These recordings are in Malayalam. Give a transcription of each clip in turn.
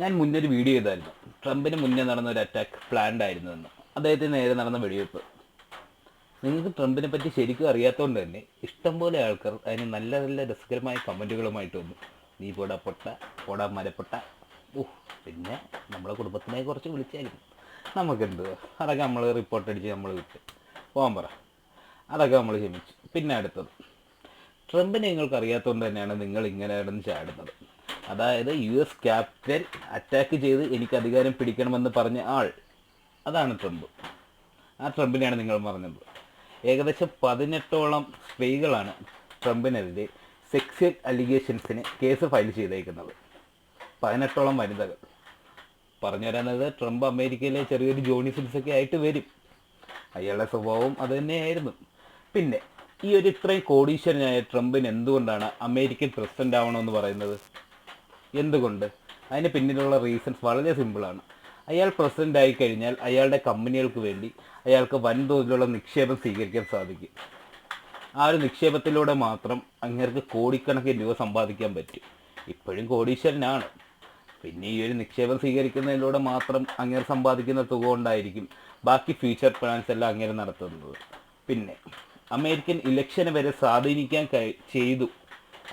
ഞാൻ മുന്നേ ഒരു വീഡിയോ ചെയ്തായിരുന്നു. ട്രംപിന് മുന്നേ നടന്ന ഒരു അറ്റാക്ക് പ്ലാൻഡ് ആയിരുന്നു എന്ന്. അദ്ദേഹത്തിന് നേരെ നടന്ന വെടിവെപ്പ് നിങ്ങൾക്ക് ട്രംപിനെ പറ്റി ശരിക്കും അറിയാത്തതുകൊണ്ട് തന്നെ ഇഷ്ടംപോലെ ആൾക്കാർ അതിന് നല്ല നല്ല രസകരമായ കമന്റുകളുമായിട്ട് വന്നു. നീ പോടാ പൊട്ട പോടാ മരപ്പൊട്ട ഓഹ് പിന്നെ നമ്മളെ കുടുംബത്തിനെ കുറച്ച് വിളിച്ചായിരുന്നു. നമുക്കെന്ത്? അതൊക്കെ നമ്മൾ റിപ്പോർട്ട് അടിച്ച് നമ്മൾ വിട്ട്. പോകാൻ പറ. അതൊക്കെ നമ്മൾ ക്ഷമിച്ചു. പിന്നെ അടുത്തത്. ട്രംപിനെ നിങ്ങൾക്ക് അറിയാത്തതുകൊണ്ട് തന്നെയാണ് നിങ്ങൾ ഇങ്ങനെ കിടന്ന് ചാടുന്നത്. അതായത് യു എസ് ക്യാപിറ്റൽ അറ്റാക്ക് ചെയ്ത് എനിക്ക് അധികാരം പിടിക്കണമെന്ന് പറഞ്ഞ ആൾ. അതാണ് ട്രംപ്. ആ ട്രംപിനെയാണ് നിങ്ങൾ പറഞ്ഞത്. ഏകദേശം പതിനെട്ടോളം സ്ത്രീകളാണ് ട്രംപിനെതിരെ സെക്സ്വൽ അലിഗേഷൻസിന് കേസ് ഫയൽ ചെയ്തേക്കുന്നത്. പതിനെട്ടോളം വനിതകൾ. പറഞ്ഞു വരാനത് ട്രംപ് അമേരിക്കയിലെ ചെറിയൊരു ജോണി ഫിൽസൊക്കെ ആയിട്ട് വരും. അയാളുടെ സ്വഭാവം അത് തന്നെയായിരുന്നു. പിന്നെ ഈ ഒരു ഇത്രയും കോടീശ്വരനായ ട്രംപിന് എന്തുകൊണ്ടാണ് അമേരിക്കൻ പ്രസിഡന്റ് ആവണമെന്ന് പറയുന്നത്? എന്തുകൊണ്ട്? അതിന് പിന്നിലുള്ള റീസൺസ് വളരെ സിമ്പിളാണ് അയാൾ പ്രസിഡന്റ് ആയി കഴിഞ്ഞാൽ അയാളുടെ കമ്പനികൾക്ക് വേണ്ടി അയാൾക്ക് വൻതോതിലുള്ള നിക്ഷേപം സ്വീകരിക്കാൻ സാധിക്കും. ആ ഒരു നിക്ഷേപത്തിലൂടെ മാത്രം അങ്ങേർക്ക് കോടിക്കണക്കിന് രൂപ സമ്പാദിക്കാൻ പറ്റും. ഇപ്പോഴും കോടീശ്വരനാണ്. പിന്നെ ഈ ഒരു നിക്ഷേപം സ്വീകരിക്കുന്നതിലൂടെ മാത്രം അങ്ങേർ സമ്പാദിക്കുന്ന തുക കൊണ്ടായിരിക്കും ബാക്കി ഫ്യൂച്ചർ പ്ലാൻസ് എല്ലാം അങ്ങേർ നടത്തുന്നത്. പിന്നെ അമേരിക്കൻ ഇലക്ഷന് വരെ സ്വാധീനിക്കാൻ ചെയ്തു.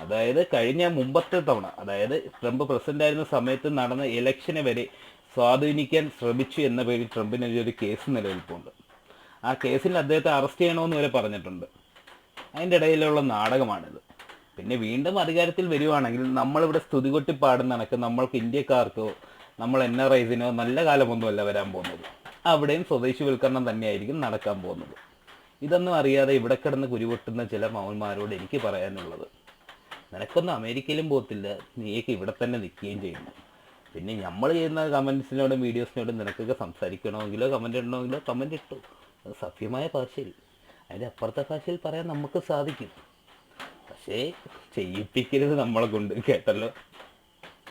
അതായത് കഴിഞ്ഞ മുമ്പത്തെ തവണ അതായത് ട്രംപ് പ്രസിഡന്റ് ആയിരുന്ന സമയത്ത് നടന്ന ഇലക്ഷനെ വരെ സ്വാധീനിക്കാൻ ശ്രമിച്ചു എന്ന പേരിൽ ട്രംപിനെതിരെ ഒരു കേസ് നിലനിൽപ്പുണ്ട്. ആ കേസിൽ അദ്ദേഹത്തെ അറസ്റ്റ് ചെയ്യണമെന്ന് വരെ പറഞ്ഞിട്ടുണ്ട്. അതിന്റെ ഇടയിലുള്ള നാടകമാണിത്. പിന്നെ വീണ്ടും അധികാരത്തിൽ വരുവാണെങ്കിൽ നമ്മളിവിടെ സ്തുതി കൊട്ടി പാടുന്ന കണക്ക് നമ്മൾക്ക് ഇന്ത്യക്കാർക്കോ നമ്മൾ എൻ ആർ ഐസിനോ നല്ല കാലമൊന്നുമല്ല വരാൻ പോകുന്നത്. അവിടെയും സ്വദേശിവൽക്കരണം തന്നെയായിരിക്കും നടക്കാൻ പോകുന്നത്. ഇതൊന്നും അറിയാതെ ഇവിടെ കിടന്ന് കുരുപൊട്ടുന്ന ചില മൗന്മാരോട് എനിക്ക് പറയാനുള്ളത്. നിനക്കൊന്നും അമേരിക്കയിലും പോകത്തില്ല നീയൊക്കെ ഇവിടെ തന്നെ നിൽക്കുകയും ചെയ്യുന്നു പിന്നെ നമ്മൾ ചെയ്യുന്ന കമൻസിനോടും വീഡിയോസിനോടും നിനക്കൊക്കെ സംസാരിക്കണമെങ്കിലോ കമന്റ് ഇടണമെങ്കിലോ കമന്റ് ഇട്ടു. സഭ്യമായ ഭാഷയിൽ. അതിന്റെ അപ്പുറത്തെ ഭാഷയിൽ പറയാൻ നമുക്ക് സാധിക്കും. പക്ഷേ ചെയ്യിപ്പിക്കരുത് നമ്മളെ കൊണ്ട്. കേട്ടല്ലോ?